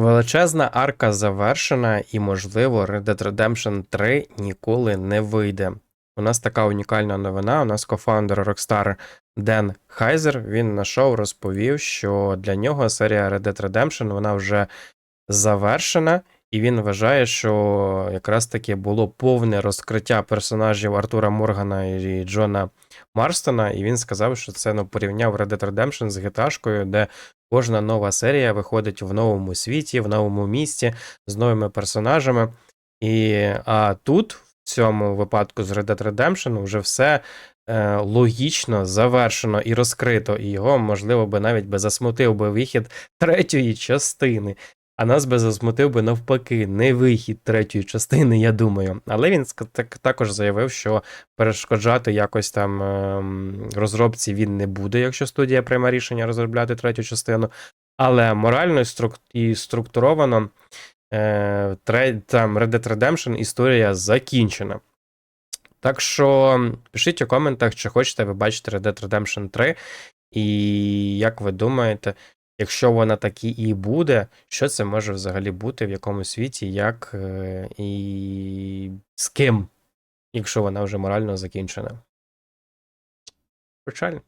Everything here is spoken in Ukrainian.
Величезна арка завершена, і, можливо, Red Dead Redemption 3 ніколи не вийде. У нас така унікальна новина. У нас кофаундер Rockstar Ден Хайзер. Він на шоу розповів, що для нього серія Red Dead Redemption вона вже завершена, і він вважає, що якраз таки було повне розкриття персонажів Артура Моргана і Джона Марстона. І він сказав, що це ну, порівняв Red Dead Redemption з GTA, де Кожна нова серія виходить в новому світі, в новому місті з новими персонажами. І а тут, в цьому випадку з Red Dead Redemption, вже все е, логічно завершено і розкрито, і його, можливо, би навіть би засмутив би вихід третьої частини. А нас би засмутив би навпаки, не вихід третьої частини, я думаю. Але він так, також заявив, що перешкоджати якось там ем, розробці він не буде, якщо студія прийме рішення розробляти третю частину. Але морально і, структуровано е, там Red Dead Redemption історія закінчена. Так що пишіть у коментах, чи хочете ви бачити Red Dead Redemption 3. І як ви думаєте, якщо вона такі і буде, що це може взагалі бути, в якому світі, як е, і з ким, якщо вона вже морально закінчена? Печально.